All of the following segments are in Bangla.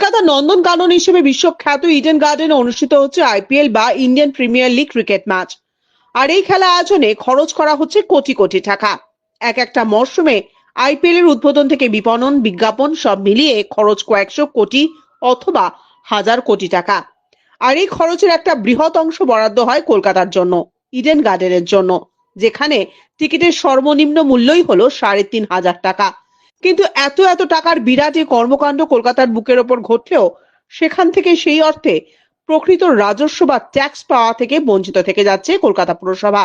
কলকাতা নন্দন গার্ডেন হিসেবে বিশ্বখ্যাত ইডেন গার্ডেনে অনুষ্ঠিত হচ্ছে আইপিএল বা Indian premier league cricket match আর এই খেলা আয়োজনে খরচ করা হচ্ছে কোটি কোটি টাকা। এক একটা মরশুমে আইপিএল এর উদ্বোধন থেকে বিপণন, বিজ্ঞাপন সব মিলিয়ে খরচ কয়েকশো কোটি অথবা হাজার কোটি টাকা। আর এই খরচের একটা বৃহৎ অংশ বরাদ্দ হয় কলকাতার জন্য ইডেন গার্ডেনের জন্য, যেখানে টিকিটের সর্বনিম্ন মূল্যই হলো সাড়ে তিন হাজার টাকা। কিন্তু এত এত টাকার বিরাট এই কর্মকাণ্ড কলকাতার বুকের ওপর ঘটলেও সেখান থেকে সেই অর্থে প্রকৃত রাজস্ব বা ট্যাক্স পাওয়া থেকে বঞ্চিত থেকে যাচ্ছে কলকাতা পুরসভা,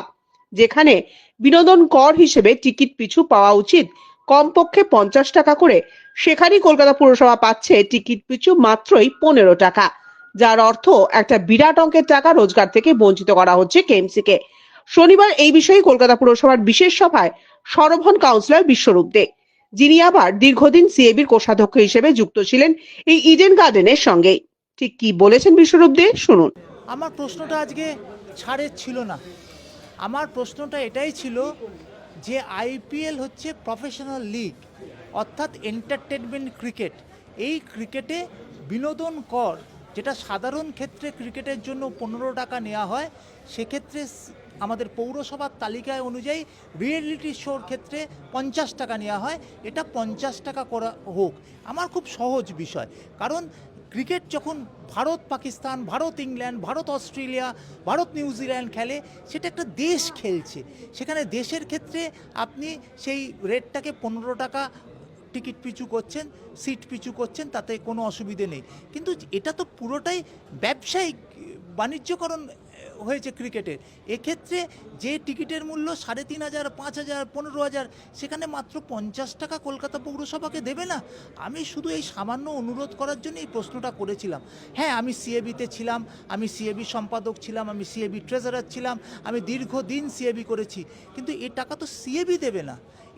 যেখানে বিনোদন কর হিসেবে টিকিট পিছু পাওয়া উচিত। কমপক্ষে পঞ্চাশ টাকা করে সেখানেই কলকাতা পুরসভা পাচ্ছে টিকিট পিছু মাত্রই পনেরো টাকা, যার অর্থ একটা বিরাট অঙ্কের টাকা রোজগার থেকে বঞ্চিত করা হচ্ছে কেএমসিকে। শনিবার এই বিষয়ে কলকাতা পুরসভার বিশেষ সভায় সরব হন কাউন্সিলর বিশ্বরূপ দে যিনি আবার দীর্ঘদিন সিএবির কোষাধ্যক্ষ হিসেবে যুক্ত ছিলেন এই ইডেন গার্ডেনের সঙ্গে ঠিক কি বলেছেন বিশ্বরূপ দে? শুনুন। আমার প্রশ্নটা আজকে ছাড়ের ছিল না। আমার প্রশ্নটা এটাই ছিল যে আইপিএল হচ্ছে প্রফেশনাল লিগ, অর্থাৎ এন্টারটেনমেন্ট ক্রিকেট। এই ক্রিকেটে বিনোদন কর, যেটা সাধারণ ক্ষেত্রে ক্রিকেটের জন্য পনেরো টাকা নেওয়া হয়, সেক্ষেত্রে আমাদের পৌরসভার তালিকায় অনুযায়ী রিয়েলিটি শোর ক্ষেত্রে পঞ্চাশ টাকা নেওয়া হয়। এটা পঞ্চাশ টাকা করা হোক। আমার খুব সহজ বিষয়। কারণ ক্রিকেট যখন Bharat, Pakistan, Bharat, England, Bharat, Australia, Bharat New Zealand খেলে, সেটা একটা দেশ খেলছে। সেখানে দেশের ক্ষেত্রে আপনি সেই রেটটাকে পনেরো টাকা টিকিট পিছু করছেন সিট পিছু করছেন, তাতে কোনো অসুবিধে নেই। কিন্তু এটা তো পুরোটাই ব্যবসায়িক, বাণিজ্যকরণ হয়েছে ক্রিকেটের এক্ষেত্রে যে টিকিটের মূল্য সাড়ে তিন হাজার, পাঁচ হাজার, পনেরো হাজার, সেখানে মাত্র পঞ্চাশ টাকা কলকাতা পৌরসভাকে দেবে না। আমি শুধু এই সামান্য অনুরোধ করার জন্য এই প্রশ্নটা করেছিলাম। হ্যাঁ আমি সিএবিতে ছিলাম, আমি সিএবি সম্পাদক ছিলাম, আমি সিএবি ট্রেজারার ছিলাম, আমি দীর্ঘদিন সিএবি করেছি। কিন্তু এ টাকা তো সিএবি দেবে না।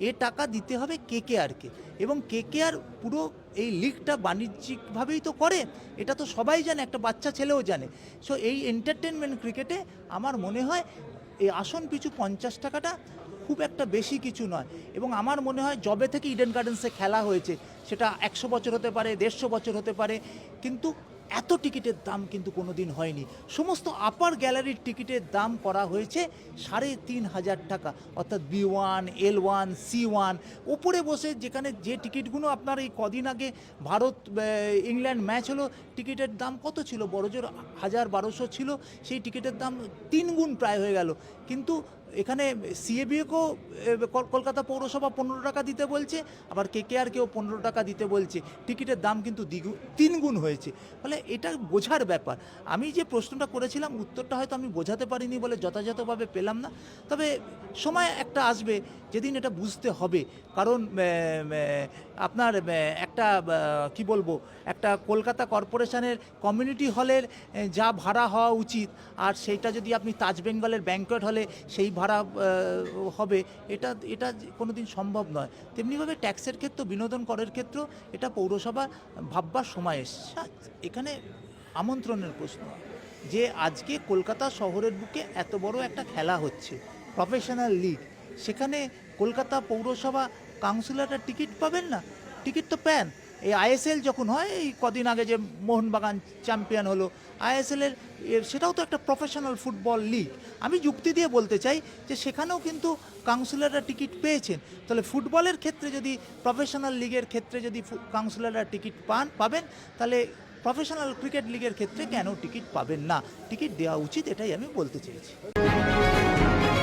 এ টাকা দিতে হবে কে কে আরকে এবং কে কে আর পুরো এই লিগটা বাণিজ্যিকভাবেই তো করে, এটা তো সবাই জানে, একটা বাচ্চা ছেলেও জানে। সো এই এন্টারটেনমেন্ট ক্রিকেটে আমার মনে হয় এই আসন পিছু পঞ্চাশ টাকাটা খুব একটা বেশি কিছু নয়। এবং আমার মনে হয় জবে থেকে ইডেন গার্ডেন্সে খেলা হয়েছে সেটা একশো বছর হতে পারে, দেড়শো বছর হতে পারে, কিন্তু এত টিকিটের দাম কিন্তু কোনো দিন হয়নি। সমস্ত আপার গ্যালারির টিকিটের দাম করা হয়েছে সাড়ে তিন হাজার টাকা। অর্থাৎ B one, L one, C one, ওপরে বসে যেখানে যে টিকিটগুলো আপনার এই কদিন আগে ভারত ইংল্যান্ড ম্যাচ হলো, টিকিটের দাম কত ছিল? বড়জোর হাজার বারোশো ছিল, সেই টিকিটের দাম তিন গুণ প্রায় হয়ে গেল। কিন্তু এখানে সিএবিএকেও কলকাতা পৌরসভা পনেরো টাকা দিতে বলছে, আবার কে কেকেআরকেও পনেরো টাকা দিতে বলছে, টিকিটের দাম কিন্তু দ্বিগুণ তিন গুণ হয়েছে। ফলে এটা বোঝার ব্যাপার। আমি যে প্রশ্নটা করেছিলাম, উত্তরটা হয়তো আমি বোঝাতে পারিনি বলে যথাযথভাবে পেলাম না। তবে সময় একটা আসবে যেদিন এটা বুঝতে হবে, কারণ আপনার একটা কি বলব, একটা কলকাতা কর্পোরেশনের কমিউনিটি হলের যা ভাড়া হওয়া উচিত, আর সেইটা যদি আপনি তাজ বেঙ্গলের ব্যাঙ্কয়েট হলে সেই ভাড়া হবে, এটা এটা কোনো দিন সম্ভব নয়। তেমনিভাবে ট্যাক্সের ক্ষেত্র, বিনোদন করের ক্ষেত্র, এটা পৌরসভা ভাববার সময় এসছে। এখানে আমন্ত্রণের প্রশ্ন, যে আজকে কলকাতা শহরের বুকে এত বড় একটা খেলা হচ্ছে প্রফেশনাল লিগ সেখানে কলকাতা পৌরসভা কাউন্সিলররা টিকিট পাবেন না? টিকিট তো প্যান এই আইএসএল যখন হয়, এই কদিন আগে যে মোহনবাগান চ্যাম্পিয়ন হলো আইএসএলের সেটাও তো একটা প্রফেশনাল ফুটবল লিগ। আমি যুক্তি দিয়ে বলতে চাই যে সেখানেও কিন্তু কাউন্সিলররা টিকিট পেয়েছেন। তাহলে ফুটবলের ক্ষেত্রে যদি, প্রফেশনাল লিগের ক্ষেত্রে যদি কাউন্সিলররা টিকিট পান, পাবেন, তাহলে প্রফেশনাল ক্রিকেট লিগের ক্ষেত্রে কেন টিকিট পাবেন না? টিকিট দেওয়া উচিত, এটাই আমি বলতে চেয়েছি।